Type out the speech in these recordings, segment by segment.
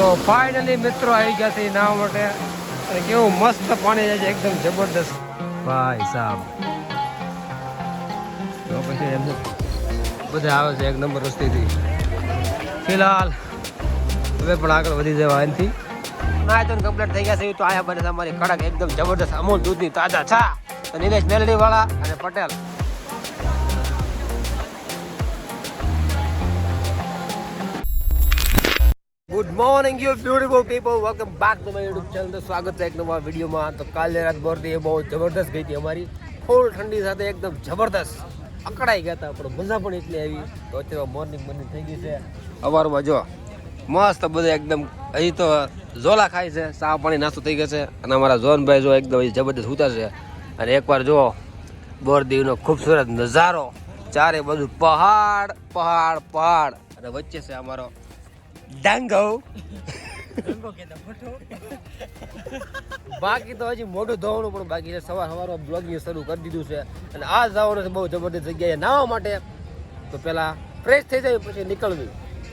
તો ફાઇનલી મિત્રો આવી ગયા છે નાવા માટે. અને કેવું મસ્ત પાણી જાય છે, એકદમ જબરદસ્ત. ભાઈ સાહેબ તો પછી એમ બધા આવે છે એક નંબર રસ્તેથી. ફિલહાલ, હવે પણ આગળ વધી જવા એનથી. ના કમ્પ્લીટ થઈ ગયા છે, તો આયા બને તમારી કડક એકદમ જબરદસ્ત. અમૂલ દૂધની તાજા છા નિલેશ મેલડી વાળા અને Patel. Good morning you beautiful people welcome back to my YouTube channel તો સ્વાગત છે એક નવા વિડીયોમાં. તો કાલે રાત બોરથી એ બહુ જબરદસ્ત ગઈ હતી અમારી. ફૂલ ઠંડી સાથે એકદમ જબરદસ્ત અકળાઈ ગયા હતા. પણ મજા પણ એટલી આવી. તો અત્યારે મોર્નિંગ બની થઈ ગઈ છે. અવારમાં જો મસ્ત બધા એકદમ અહીં તો ઝોલા ખાય છે. ચા પાણી નાસ્તો થઈ ગયો છે. અને અમારા જોનભાઈ જો એકદમ જબરદસ્ત ઉતાર છે. અને એકવાર જો બોરદીવનો ખૂબસૂરત નજારો, ચારે બધું પહાડ પહાડ પહાડ. અને વચ્ચે છે અમારો ડાંગો બાકી તો હજી મોઢું ધોવાનું પણ બાકી છે. સવાર સવાર બ્લોગિંગ શરૂ કરી દીધું છે. અને આ જવાનું છે બહુ જબરદસ્ત જગ્યાએ નાવા માટે. તો પેલા ફ્રેશ થઈ જાય પછી નીકળવી.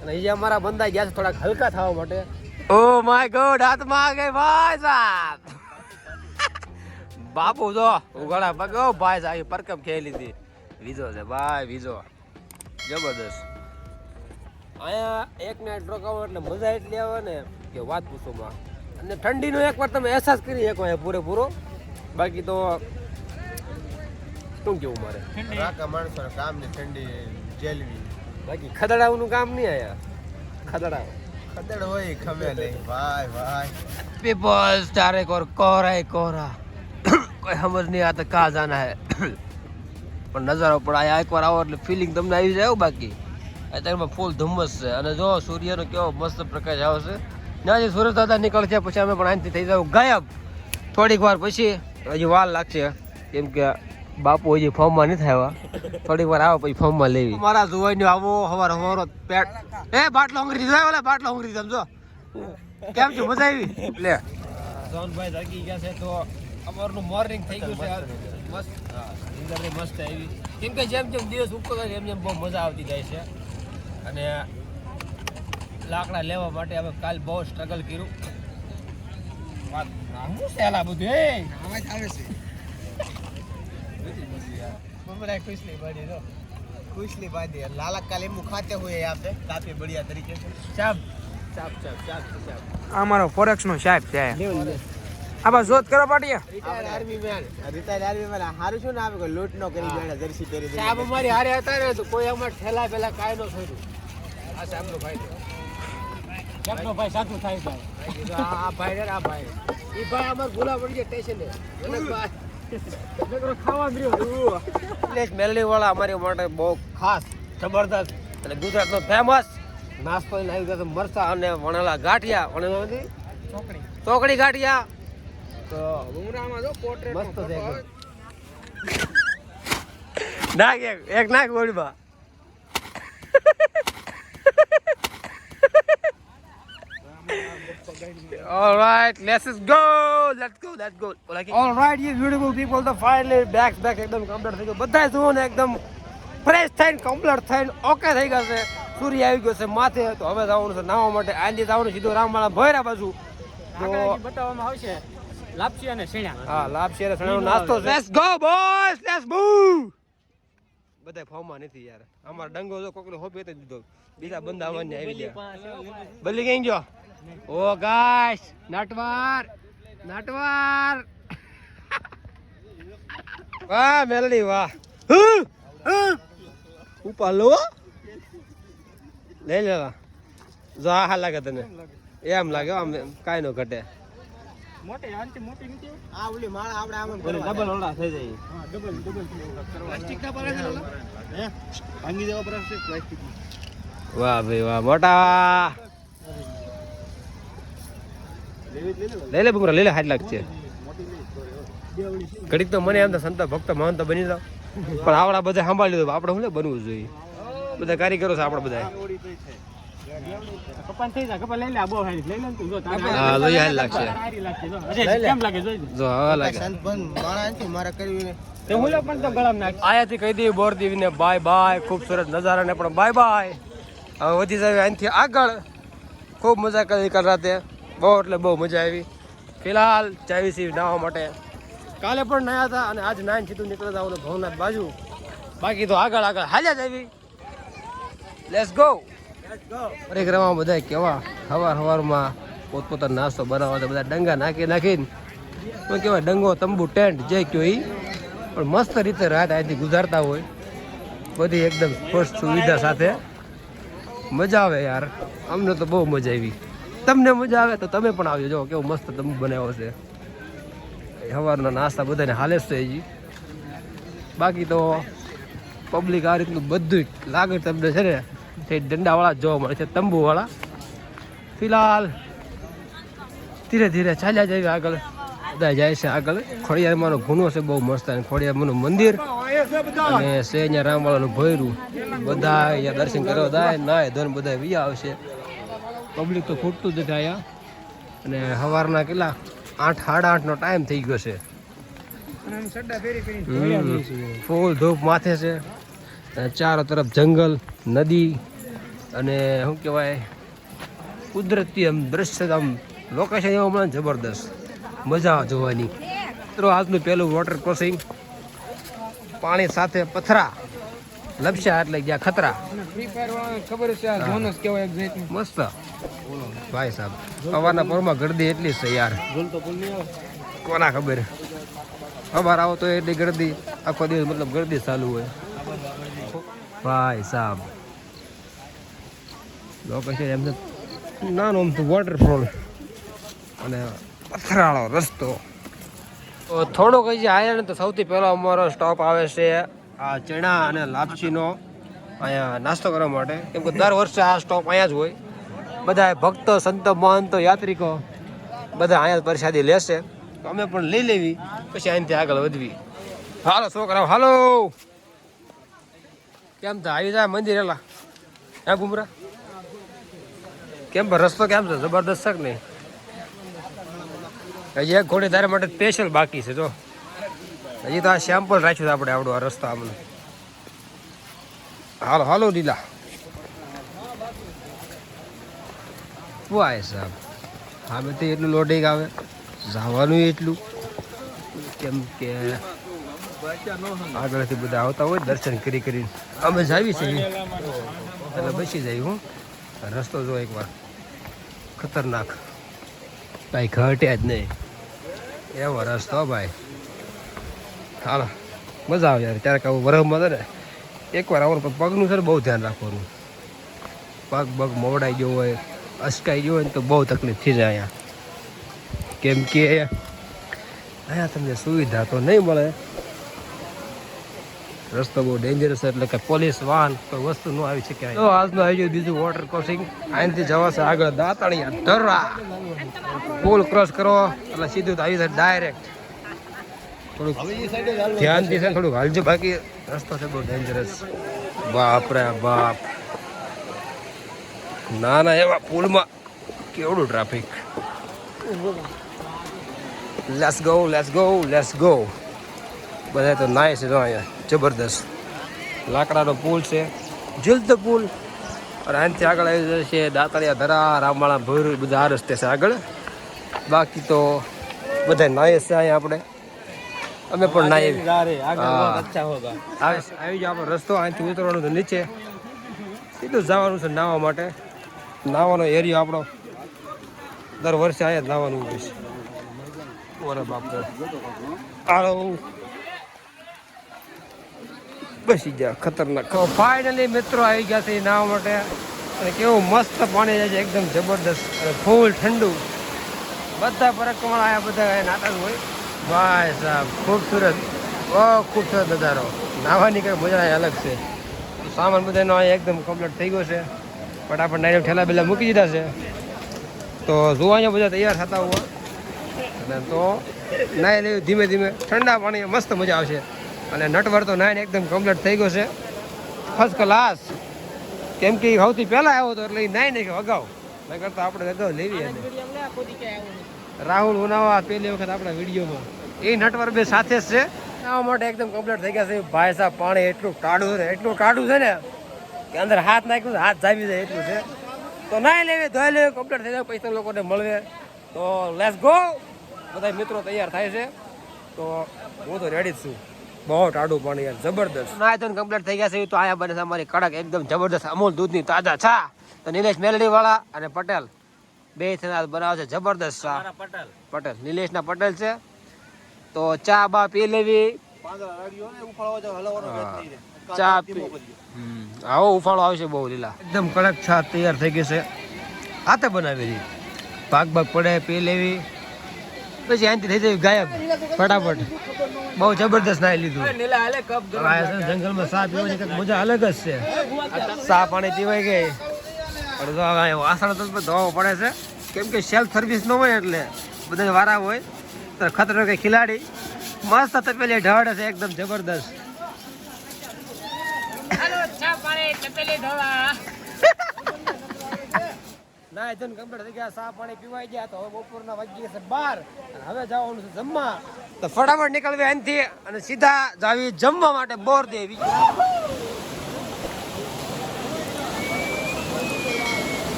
અને અહીંયા અમારા બંદા ગયા છે થોડાક હલકા થવા માટે. ઓ માય ગોડ હાથમાં ગઈ ભાઈ સાહેબ. બાપુ જો ઉઘાડા પગ. ભાઈ સાહેબ પરકમ ખેલી હતી વીજો છે ભાઈ વીજો. જબરદસ્ત. અહીંયા એક નાઇટ રોકાવો એટલે મજા એટલી આવે ને કે વાત પૂછો માં. અને ઠંડીનો એકવાર તમે અહેસાસ કરી શકો અહીંયા પૂરેપૂરો. બાકી તો શું કેવું મારે? રાકા માણસો કામ ને ઠંડી જેલવી. બાકી ખદડાઓનું કામ નહીં અહીંયા. ખદડાઓ ખદડ હોય ખમે નહીં. ભાઈ ભાઈ. પીપલ તારે કોર કોરાય કોરા. કોઈ સમજ નહીં આતા કા જાના હે. પણ નજરો પણ આયા એકવાર આવો એટલે ફિલિંગ તમને આવી જાય બાકી. અત્યારમાં ફૂલ ધુમ્મસ છે. અને જો સૂર્યનો કેવો મસ્ત પ્રકાશ આવે છે. જે સુરત દાદા નીકળશે પછી અમે પણ અહીંથી થઈ જાવ ગાયબ! થોડીક વાર પછી હજી વાર લાગશે. કેમ કે બાપુ હજી ફોર્મમાં નથી આવ્યા. થોડીક વાર આવે પછી ફોર્મમાં લેવી. મારા જોવાઈ આવો હવાર હવારો પેટ. એ બાટલો હંગરી દીધો ઓલા બાટલો હંગરી સમજો. કેમ છો મજા આવી? લે. જોનભાઈ જાગી ગયા છે તો અમારનું મોર્નિંગ થઈ ગયું છે મસ્ત. મસ્ત આવી. કેમ કે જેમ જેમ દિવસ ઉપકો એમ જેમ બહુ મજા આવતી જાય છે. અને લાકડા લેવા માટે હવે કાલ બહુ સ્ટ્રગલ કર્યું. હું? સહેલા બધું કાલે એમ ખાતે હોય આપણે કાફી બળિયા તરીકે. સાબ સાબ સાબ સાબ સાબ. અમારો ફોરેક્સ નો સાહેબ છે. આ બસ જોત army man retire army man સારું છું ને આપણે લોટ નો કરી બેઠા જર્સી હારે હતા કોઈ અમારે ઠેલા પેલા કાય નો થયું. આ સાહેબનો ભાઈ. સાહેબનો ભાઈ સાચું થાય ભાઈ આ ભાઈ ને આ ભાઈ. એ ભાઈ અમાર ભૂલા પડી ગયા સ્ટેશને ખાવા મળ્યો એટલે મેલડી વાળા અમારી માટે બહુ ખાસ જબરદસ્ત અને ગુજરાતનો ફેમસ નાસ્તો લઈને આવી ગયો મરચા અને વણેલા ગાંઠિયા. વણેલા ચોકડી. ચોકડી ગાંઠિયા. તો ઉમરામાં જો પોર્ટ્રેટ મસ્ત છે. નાખ એક એક નાખ ગોળીમાં All right, let's just go. Let's go. Let's go. All right, you beautiful people. The finally back back એકદમ કમ્પ્લીટ થઈ ગયો. બધા જુઓ ને એકદમ ફ્રેશ થઈને કમ્પ્લીટ થઈને ઓકે થઈ ગયા છે. સૂર્ય આવી ગયો છે માથે. તો હવે જવાનું છે નાવા માટે. આજે જવાનું સીધો રામવાળા ભોયરા બાજુ. તો બતાવવામાં આવશે લાપસી અને શેણા. હા લાભ શેર સણાનો નાસ્તો છે. Let's go boys let's move બધા ફોર્મમાં નથી યાર. અમાર ડંગો જો કોકલો હોપે તો દીધો. બીજા બંધ આવવાની આવી ગયા. બલી કઈ ગયો? ઓ ગાઈસ નટવાર નટવાર. વાહ મેલડી વાહ. હું, હું. લઈ લેવા. જો આ હા લાગે તને. એમ લાગે આમ કાંઈ નો ઘટે. મોટી આંટી મોટી નથી? આ ઓલી માળા આપણે આમ આમ ડબલ ઓલા થઈ જાય. હા ડબલ ડબલ પ્લાસ્ટિક ના પડે છે હે? ભાંગી દેવા પર છે પ્લાસ્ટિક વાહ ભાઈ વાહ મોટા. લઈ લે બુમરા લઈ લે હાથ લાગશે ઘડીક તો મને એમ તો સંત ભક્ત મહંત બની જાવ પણ આવડા બધા સાંભળી લીધું આપણે શું બનવું જોઈએ. બધા કારીગરો છે આપણે બધા કપાન થઈ જાય કપાન લઈ લે આ બહુ હારી લઈ લે ને તું જો તારે હા લોહી હાલ લાગશે હારી લાગશે જો. લઈ લે. કેમ લાગે જોઈ જો હવા લાગે. સંત બંધ માળા નથી મારા કરવી તે હું લે પણ તો ગળામ નાખ. આયાથી કહી દઈએ બોરદેવીને બાય બાય ખૂબસૂરત નજારાને પણ બાય બાય. હવે વધી જાય અહીંથી આગળ. ખૂબ મજા કરી કાલ રાતે. બહુ એટલે બહુ મજા આવી. ફિલહાલ જાવી છીએ નાહવા માટે. કાલે પણ નાયા હતા અને આજ નાઈન સીધું નીકળતા આવું ભવનાથ બાજુ. બાકી તો આગળ આગળ. હાલ્યા જ આવી. લેટ્સ ગો પરિક્રમા બધા કેવા? હવાર હવારમાં પોતપોતાનો નાસ્તો બનાવવા તો બધા ડંગા નાખી નાખીને. શું કહેવાય? ડંગો તંબુ ટેન્ટ જે કયો એ પણ મસ્ત રીતે રાત અહીંથી ગુજારતા હોય. બધી એકદમ સ્પષ્ટ સુવિધા સાથે. મજા આવે યાર. અમને તો બહુ મજા આવી. તમને મજા આવે તો તમે પણ આવજો. જો, કેવો મસ્ત તંબુ બનાવ્યો છે. સવારના નાસ્તા બધાને હાલે જ છે હજી. બાકી તો પબ્લિક આ રીતનું બધું લાગે તમને છે ને તે દંડાવાળા જોવા મળે છે, તંબુવાળા. ફિલહાલ ધીરે ધીરે ચાલ્યા જઈએ આગળ. બધા જાય છે આગળ. ખોડિયારમાંનો ગુનો છે, બહુ મસ્ત અને ખોડિયારમાંનું મંદિર. અને છે અહીંયા રામવાળાનું ભોયરું બધા અહીંયા દર્શન કરવા જાય, નાય ધોન બધા વિયા આવશે. પબ્લિક તો ખૂટતું જ થાય અને સવારના કેટલા? આઠ સાડા આઠનો ટાઈમ થઈ ગયો છે. ફૂલ ધૂપ માથે છે. ચારો તરફ જંગલ નદી અને શું કહેવાય? કુદરતી આમ દ્રશ્ય આમ લોકેશન એવું હમણાં જબરદસ્ત. મજા જોવાની. મિત્રો આજનું પહેલું વોટર ક્રોસિંગ પાણી સાથે પથરા. લપસ્યા એટલે ગયા ખતરા. ખબર છે આ જોનસ કેવાય એક જાતનું. મસ્ત. ભાઈ સાહેબ સવારના પરમાં ગરદી એટલી જ છે યાર. કોના ખબર? સવાર આવો તો એટલી ગરદી આખો દિવસ મતલબ ગરદી ચાલુ હોય. ભાઈ સાહેબ. એમ છે નાનું આમ તો વોટરફોલ અને પથરાળો રસ્તો. તો થોડોક હજી આવ્યા ને તો સૌથી પહેલો અમારો સ્ટોપ આવે છે. આ ચણા અને લાપસીનો અહીંયા નાસ્તો કરવા માટે. કેમ કે દર વર્ષે આ સ્ટોપ અહીંયા જ હોય. બધા ભક્તો, સંતો, મહંતો, યાત્રિકો બધા અહીંયા પ્રસાદી લેશે તો અમે પણ લઈ લેવી, પછી અહીંથી આગળ વધવી. હાલો, છોકરાઓ, હાલો. કેમ તો? આવી જાય મંદિર એલા. હે, ગુમરા? કેમ રસ્તો કેમ છે? જબરદસ્ત છે કે નહીં? હજી એક ઘોડી તારા માટે સ્પેશિયલ બાકી છે, જો. હજી તો આ સેમ્પલ રાખ્યું આપણે, આવડું આ રસ્તો આમને. હાલો હાલો, લીલા. વાય સાહેબ? હા તો એટલું લોડિંગ આવે? જવાનું એટલું? કેમ કે આગળથી બધા આવતા હોય, દર્શન કરી કરીને. અમે જાવી છે એટલે બસી જાય હું. રસ્તો જો એકવાર. ખતરનાક. કાંઈ ઘટ્યા જ નહીં. એવો રસ્તો ભાઈ. હાલો. મજા આવે યાર. ક્યારેક આવું વરફમાં ને, એકવાર આવવાનું, પણ પગનું છે ને બહુ ધ્યાન રાખવાનું. પગ પગ મોવડાઈ ગયો હોય, અસકાઈ ગયો હોય ને તો બહુ તકલીફ થઈ જાય અહીંયા. કેમ કે અહીંયા તમને સુવિધા તો નહીં મળે. રસ્તો બહુ ડેન્જરસ એટલે કે પોલીસ વાહન કોઈ વસ્તુ ન આવી શકે તો આજનું આવી ગયું બીજું વોટર ક્રોસિંગ અહીંથી જવાશે આગળ દાંતણિયા ધરા. પુલ ક્રોસ કરો, એટલે સીધું આવી જાય ડાયરેક્ટ થોડુંક ધ્યાનથી છે. થોડુંક હાલજો. બાકી રસ્તો છે બહુ ડેન્જરસ બાપ રે બાપ. ના ના એવા પુલમાં કેવડું traffic let's go let's go let's go બધા તો નાય છે જો અહીંયા. જબરદસ્ત. લાકડાનો પુલ છે. ઝીલતો પુલ. અને અહીંથી આગળ આવી જશે દાંતળિયા ધરા રામવાળા ભોર બધા આ રસ્તે છે આગળ. બાકી તો બધા નાય છે અહીંયા આપણે. અમે પણ ના આવે આવી જાવ આપણો રસ્તો અહીંથી ઉતરવાનું છે નીચે. સીધું જવાનું છે નાહવા માટે. નાવાનો એરિયો આપણો દર વર્ષે અહીંયા જ નાહવાનું હોય છે. ઓરે બાપ આળો બસી ગયા ખતરનાક. ફાઇનલી મિત્રો આવી ગયા છે નાહવા માટે. અને કેવું મસ્ત પાણી જાય છે એકદમ જબરદસ્ત. અને ફૂલ ઠંડુ. બધા પરકમણ આયા બધા નાટક હોય. ભાઈ સાહેબ ખૂબસૂરત. બહુ ખૂબસૂરત નજારો. નાહવાની કંઈ મજા અલગ છે. સામાન બધાનો અહીં એકદમ કમ્પ્લીટ થઈ ગયો છે. ફટાફટ નાઈને ઠેલા બેલા મૂકી દીધા છે. તો જોવા અહીંયા બધા તૈયાર થતા હોવા અને તો નાહી લેવું ધીમે ધીમે. ઠંડા પાણી મસ્ત મજા આવશે. અને નટવર તો નાહીને એકદમ કમ્પ્લીટ થઈ ગયો છે. ફર્સ્ટ ક્લાસ કેમ કે સૌથી પહેલાં આવ્યો હતો એટલે નહીં કે અગાઉ. ન કરતા આપણે અગાઉ લેવી રાહુલ ઉનાવા પહેલી વખત આપણા વિડીયોમાં. એ નટવર બે સાથે જ છે. નાવા માટે એકદમ કમ્પ્લીટ થઈ ગયા છે. ભાઈ સાહેબ પાણી એટલું ટાઢું છે એટલું ટાઢું છે ને કે અંદર હાથ નાખ્યું હાથ જામી જાય એટલું છે. તો નાઈ લેવી ધોઈ લેવે કમ્પ્લીટ થઈ જાય પૈસા લોકોને મળવે તો લેસ ગો બધા મિત્રો તૈયાર થાય છે. તો હું તો રેડી જ છું. બહુ ટાઢું પાણી યાર જબરદસ્ત. નાય તો કમ્પ્લીટ થઈ ગયા છે. તો આયા બને છે અમારી કડક એકદમ જબરદસ્ત અમૂલ દૂધની તાજા છા તો નિલેશ મેલડી વાળા અને પટેલ. બે થનાર બનાવે છે જબરદસ્ત પટેલ. પટેલ નિલેશના પટેલ છે. તો ચા બા પી લેવી. ચા પી. હમ, આવો ઉફાળો આવશે બહુ લીલા. એકદમ કડક છાશ તૈયાર થઈ ગઈ છે. હાથે બનાવેલી ભાગ ભાગ પડે પી લેવી. પછી અહીંથી થઈ જાય ગાયબ. ફટાફટ. બહુ જબરદસ્ત નાઈ લીધું. જંગલમાં સા પીવાની કંઈક મજા અલગ જ છે. સા પાણી પીવાઈ ગઈ. પણ જો વાસણ તો ધોવો પડે છે. કેમ કે સેલ્ફ સર્વિસ ન હોય એટલે બધા વારા હોય. તો ખતરો કે ખિલાડી. મસ્ત તપેલી ઢાળે છે એકદમ જબરદસ્ત. ના જન કમ્પ્લીટ થઈ ગયા ચા પાણી પીવાઈ ગયા તો હવે બપોરના વાગી ગયા છે બાર. હવે જવાનું છે જમવા. તો ફટાફટ નીકળવી અહીંથી અને સીધા જાવી જમવા માટે બોર દેવી